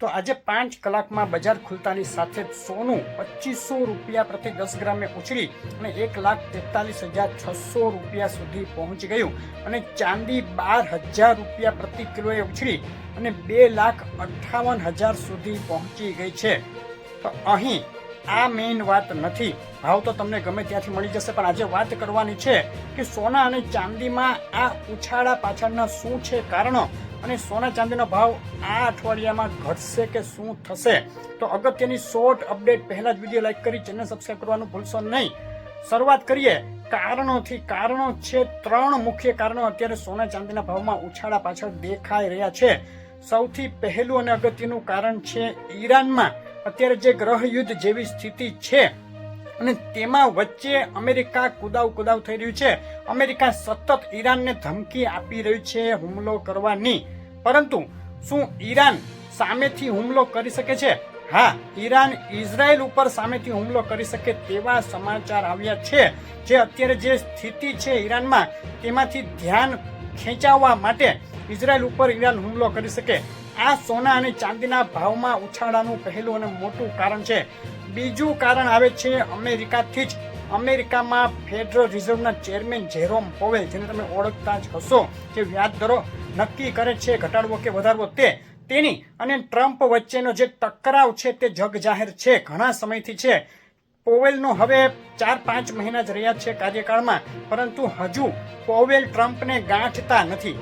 તો આજે પાંચ કલાકમાં બજાર ખુલતાની સાથે જ સોનું પચીસો રૂપિયા પ્રતિ દસ ગ્રામે ઉછળી અને એક લાખ તેતાલીસ હજાર છસો રૂપિયા સુધી પહોંચી ગયું. અને ચાંદી બાર હજાર રૂપિયા પ્રતિ કિલોએ ઉછળી અને બે લાખ અઠ્ઠાવન હજાર સુધી પહોંચી ગઈ છે. તો અહીં આ મેઇન વાત નથી. ભાવ તો તમને ગમે ત્યાંથી મળી જશે, પણ આજે વાત કરવાની છે કે સોના અને ચાંદીમાં આ ઉછાળા પાછળના શું છે કારણો? અને સોના ચાંદીનો ભાવ આ અઠવાડિયામાં ઘટશે કે શું થશે? તો અગત્યની શોર્ટ અપડેટ પહેલા જ વીડિયો લાઈક કરી ચેનલ સબસ્ક્રાઈબ કરવાનું ભૂલશો નહીં. શરૂઆત કરીએ. કારણોથી કારણો છે ત્રણ મુખ્ય કારણો. અત્યારે સોના ચાંદીના ભાવમાં ઉછાળા પાછળ દેખાઈ રહ્યા છે. સૌથી પહેલું અને અગત્યનું કારણ છે ઈરાનમાં. અત્યારે જે ગ્રહ યુદ્ધ જેવી સ્થિતિ છે અને તેમાં વચ્ચે અમેરિકા કુદાવ કુદાવ થઈ રહ્યું છે. અમેરિકા સતત ઈરાનને ધમકી આપી રહ્યું છે, હુમલો કરવાની. પરંતુ શું ઈરાન સામેથી હુમલો કરી શકે છે? હા, ઈરાન ઇઝરાયલ ઉપર સામેથી હુમલો કરી શકે તેવા સમાચાર આવ્યા છે. જે અત્યારે જે સ્થિતિ છે ઈરાનમાં, તેમાંથી ધ્યાન ખેંચાવવા માટે ઇઝરાયલ ઉપર ઈરાન હુમલો કરી શકે. આ સોના અને ચાંદીના ભાવમાં ઉછાળાનું પહેલું અને મોટું કારણ છે. બીજું કારણ આવે છે અમેરિકાથી જ. અમેરિકામાં ફેડરલ રિઝર્વના ચેરમેન જેરોમ પોવેલ જેને તમે ઓળખતા જ હશો, જે વ્યાજ દરો નક્કી કરે છે, ઘટાડવો કે વધારવો તે, તેની અને ટ્રમ્પ વચ્ચેનો જે ટકરાવ છે તે જગ જાહેર છે, ઘણા સમયથી છે. પોવેલનો હવે ચાર પાંચ મહિના જ રહ્યા છે કાર્યકાળમાં, પરંતુ હજુ પોવેલ ટ્રમ્પને ગાંઠતા નથી.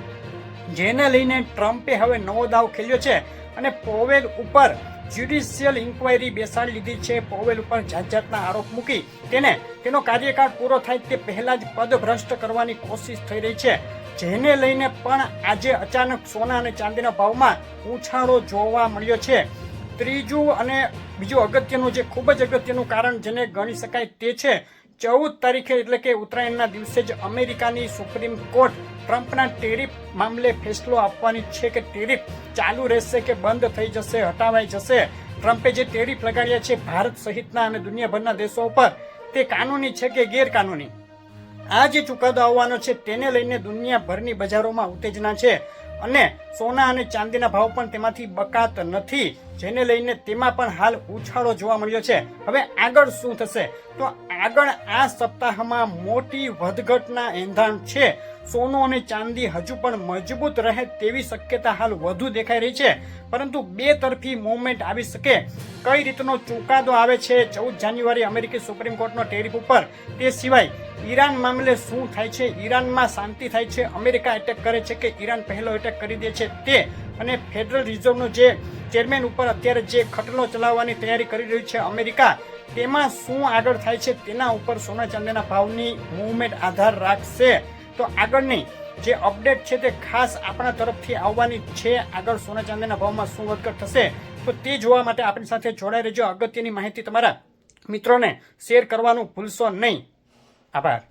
જેને લઈને ટ્રમ્પે હવે નવો દાવ ખેલ્યો છે અને પોવેલ ઉપર જ્યુડિશિયલ ઇન્કવાયરી બેસાડી લીધી છે. પોવેલ ઉપર જાત જાતના આરોપ મૂકી તેને તેનો કાર્યકાળ પૂરો થાય તે પહેલા જ પદભ્રષ્ટ કરવાની કોશિશ થઈ રહી છે. જેને લઈને પણ આજે અચાનક સોના અને ચાંદીના ભાવમાં ઉછાળો જોવા મળ્યો છે. ત્રીજું અને બીજું અગત્યનું જે ખૂબ જ અગત્યનું કારણ જેને ગણી શકાય તે છે ચૌદ તારીખે એટલે કે ઉત્તરાયણના દિવસે જ અમેરિકાની સુપ્રીમ કોર્ટ ટ્રમ્પના ટેરિફ મામલે ફેસલો આપવાની છે કે ટેરિફ ચાલુ રહેશે કે બંધ થઈ જશે, હટાવાઈ જશે? ટ્રમ્પે જે ટેરિફ લગાડ્યા છે ભારત સહિતના અને દુનિયાભરના દેશો ઉપર, તે કાનૂની છે કે ગેરકાનૂની? આ જે ચુકાદો આવવાનો છે તેને લઈને દુનિયાભરની બજારોમાં ઉત્તેજના છે. અને સોના અને ચાંદીના ભાવ પણ તેમાંથી બકાત નથી. જેને લઈને તેમાં પણ હાલ ઉછાળો જોવા મળ્યો છે. હવે આગળ શું થશે? તો આગળ આ સપ્તાહમાં મોટી વધઘટના એંધાણ છે. સોનું અને ચાંદી હજુ પણ મજબૂત રહે તેવી શક્યતા હાલ વધુ દેખાઈ રહી છે. પરંતુ બે તરફી મુવમેન્ટ આવી શકે. કઈ રીતનો ચુકાદો આવે છે ચૌદ જાન્યુઆરી અમેરિકી સુપ્રીમ કોર્ટનો ટેરિફ ઉપર? તે સિવાય ઈરાન મામલે શું થાય છે? ઈરાનમાં શાંતિ થાય છે? અમેરિકા એટેક કરે છે કે ઈરાન પહેલો એટેક કરી દે છે તે? અને ફેડરલ રિઝર્વનો જે ચેરમેન ઉપર અત્યારે જે ખટલો ચલાવવાની તૈયારી કરી રહ્યું છે અમેરિકા, તેમાં શું આગળ થાય છે તેના ઉપર સોના ચાંદીના ભાવની મૂવમેન્ટ આધાર રાખશે. તો આગળની જે અપડેટ છે તે ખાસ આપણા તરફથી આવવાની છે. આગળ સોના ચાંદીના ભાવમાં શું વધઘટ થશે તો તે જોવા માટે આપણી સાથે જોડાઈ રહેજો. અગત્યની માહિતી તમારા મિત્રોને શેર કરવાનું ભૂલશો નહીં. આભાર